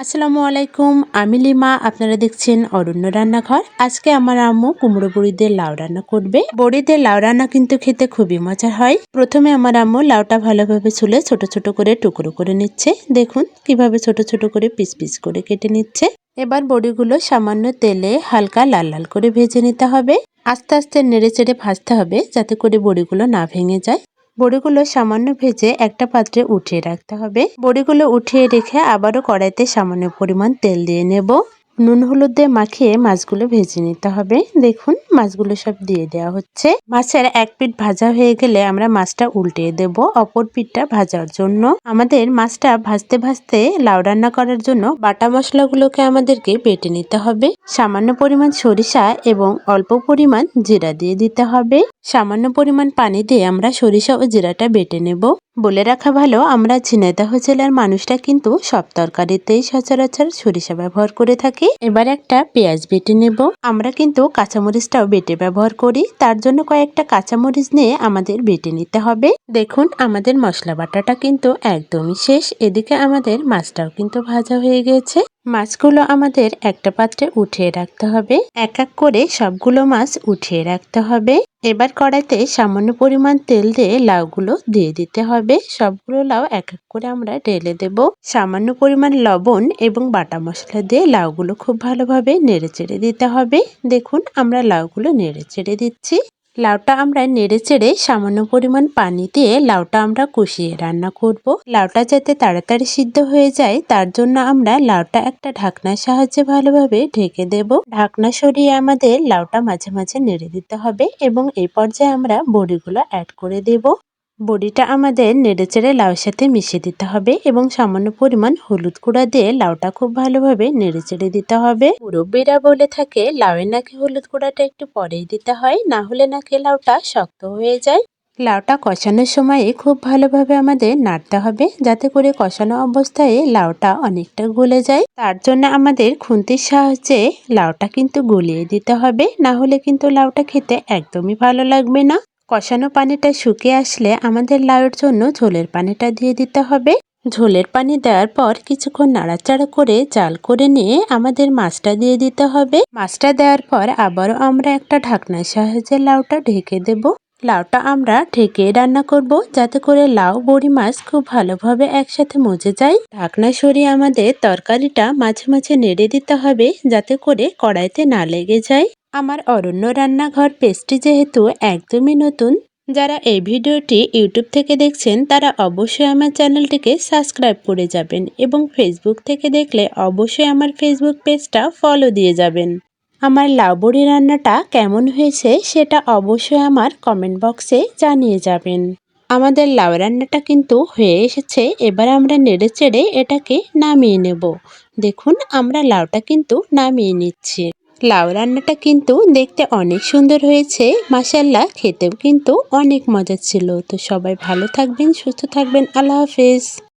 আসসালামু আলাইকুম, আমি লিমা, আপনারা দেখছেন অরণ্য রান্নাঘর। আজকে আমার আম্মু কুমড়ো বড়িদের লাউ রান্না করবে। বড়িদের লাউ রান্না কিন্তু খেতে খুবই মজার হয়। প্রথমে আমার আম্মু লাউটা ভালোভাবে ছুলে ছোট ছোট করে টুকরো করে নিচ্ছে। দেখুন কীভাবে ছোট ছোট করে পিস পিস করে কেটে নিচ্ছে। এবার বড়িগুলো সামান্য তেলে হালকা লাল লাল করে ভেজে নিতে হবে। আস্তে আস্তে নেড়ে চেড়ে ভাজতে হবে যাতে করে বড়িগুলো না ভেঙে যায়। বড়িগুলো সামান্য ভেজে একটা পাত্রে উঠিয়ে রাখতে হবে। বড়িগুলো উঠিয়ে রেখে আবারও কড়াইতে সামান্য পরিমাণ তেল দিয়ে নেব। নুন হলুদ দিয়ে মাখিয়ে মাছগুলো ভেজে নিতে হবে। দেখুন, মাছগুলো সব দিয়ে দেওয়া হচ্ছে। মাছের এক পিঠ ভাজা হয়ে গেলে আমরা মাছটা উল্টিয়ে দেব অপর পিঠটা ভাজার জন্য। আমাদের মাছটা ভাজতে ভাজতে লাউ রান্না করার জন্য বাটা মশলাগুলোকে আমাদেরকে বেটে নিতে হবে। সামান্য পরিমাণ সরিষা এবং অল্প পরিমাণ জিরা দিয়ে দিতে হবে। সামান্য পরিমাণ পানি দিয়ে আমরা সরিষা ও জিরাটা বেটে নেব। বলে রাখা ভালো, আমরা ঝিনাইদহ জেলার মানুষটা কিন্তু সব তরকারিতেই সচরাচর সরিষা ব্যবহার করে থাকি। এবার একটা পেঁয়াজ বেটে নেব। আমরা কিন্তু কাঁচামরিচটাও বেটে ব্যবহার করি। তার জন্য কয়েকটা কাঁচামরিচ নিয়ে আমাদের বেটে নিতে হবে। দেখুন, আমাদের মশলা বাটাটা কিন্তু একদমই শেষ। এদিকে আমাদের মাছটাও কিন্তু ভাজা হয়ে গেছে। মাছগুলো আমাদের একটা পাত্রে উঠিয়ে রাখতে হবে। এক এক করে সবগুলো মাছ উঠিয়ে রাখতে হবে। এবার কড়াইতে সামান্য পরিমাণ তেল দিয়ে লাউগুলো দিয়ে দিতে হবে। সবগুলো লাউ এক এক করে আমরা ঢেলে দেব। সামান্য পরিমাণ লবণ এবং বাটা মশলা দিয়ে লাউগুলো খুব ভালোভাবে নেড়ে চেড়ে দিতে হবে। দেখুন, আমরা লাউগুলো নেড়ে চেড়ে দিচ্ছি। লাউটা আমরা নেড়ে চেড়ে সামান্য পরিমাণ পানি দিয়ে লাউটা আমরা কষিয়ে রান্না করব। লাউটা যাতে তাড়াতাড়ি সিদ্ধ হয়ে যায়, তার জন্য আমরা লাউটা একটা ঢাকনার সাহায্যে ভালোভাবে ঢেকে দেব ঢাকনা সরিয়ে আমাদের লাউটা মাঝে মাঝে নেড়ে দিতে হবে এবং এই পর্যায়ে আমরা বড়িগুলো অ্যাড করে দেব বড়িটা আমাদের নেড়েচেড়ে লাউয়ের সাথে মিশিয়ে দিতে হবে এবং সামান্য পরিমাণ হলুদ গুঁড়া দিয়ে লাউটা খুব ভালোভাবে নেড়েচেড়ে দিতে হবে। মুরব্বীরা বলে থাকে লাউয়ের নাকি হলুদ গুঁড়াটা একটু পরেই দিতে হয়, না হলে নাকি লাউটা শক্ত হয়ে যায়। লাউটা কষানোর সময়ে খুব ভালোভাবে আমাদের নাড়তে হবে, যাতে করে কষানো অবস্থায় লাউটা অনেকটা গলে যায়। তার জন্য আমাদের খুন্তির সাহায্যে লাউটা কিন্তু গলিয়ে দিতে হবে, না হলে কিন্তু লাউটা খেতে একদমই ভালো লাগবে না। কষানো পানিটা শুকিয়ে আসলে আমাদের লাউয়ের জন্য ঝোলের পানিটা দিয়ে দিতে হবে। ঝোলের পানি দেওয়ার পর কিছুক্ষণ নাড়াচাড়া করে জাল করে নিয়ে আমাদের মাছটা দিয়ে দিতে হবে। মাছটা দেওয়ার পর আবারও আমরা একটা ঢাকনার সাহায্যে লাউটা ঢেকে দেব। লাউটা আমরা ঢেকে রান্না করব যাতে করে লাউ, বড়ি মাছ খুব ভালোভাবে একসাথে মজে যায়। ঢাকনা সরিয়ে আমাদের তরকারিটা মাঝে মাঝে নেড়ে দিতে হবে যাতে করে কড়াইতে না লেগে যায়। আমার অরণ্য রান্নাঘর পেস্টটি যেহেতু একদমই নতুন, যারা এই ভিডিওটি ইউটিউব থেকে দেখছেন, তারা অবশ্যই আমার চ্যানেলটিকে সাবস্ক্রাইব করে যাবেন এবং ফেসবুক থেকে দেখলে অবশ্যই আমার ফেসবুক পেজটা ফলো দিয়ে যাবেন। আমার লাউবড়ি রান্নাটা কেমন হয়েছে সেটা অবশ্যই আমার কমেন্ট বক্সে জানিয়ে যাবেন। আমাদের লাউ রান্নাটা কিন্তু হয়ে এসেছে, এবার আমরা নেড়ে চেড়ে এটাকে নামিয়ে নেব। দেখুন, আমরা লাউটা কিন্তু নামিয়ে নিচ্ছি। লাউ রান্নাটা কিন্তু দেখতে অনেক সুন্দর হয়েছে। মাসাল্লাহ খেতেও কিন্তু অনেক মজা ছিল। তো সবাই ভালো থাকবেন, সুস্থ থাকবেন। আল্লাহ হাফেজ।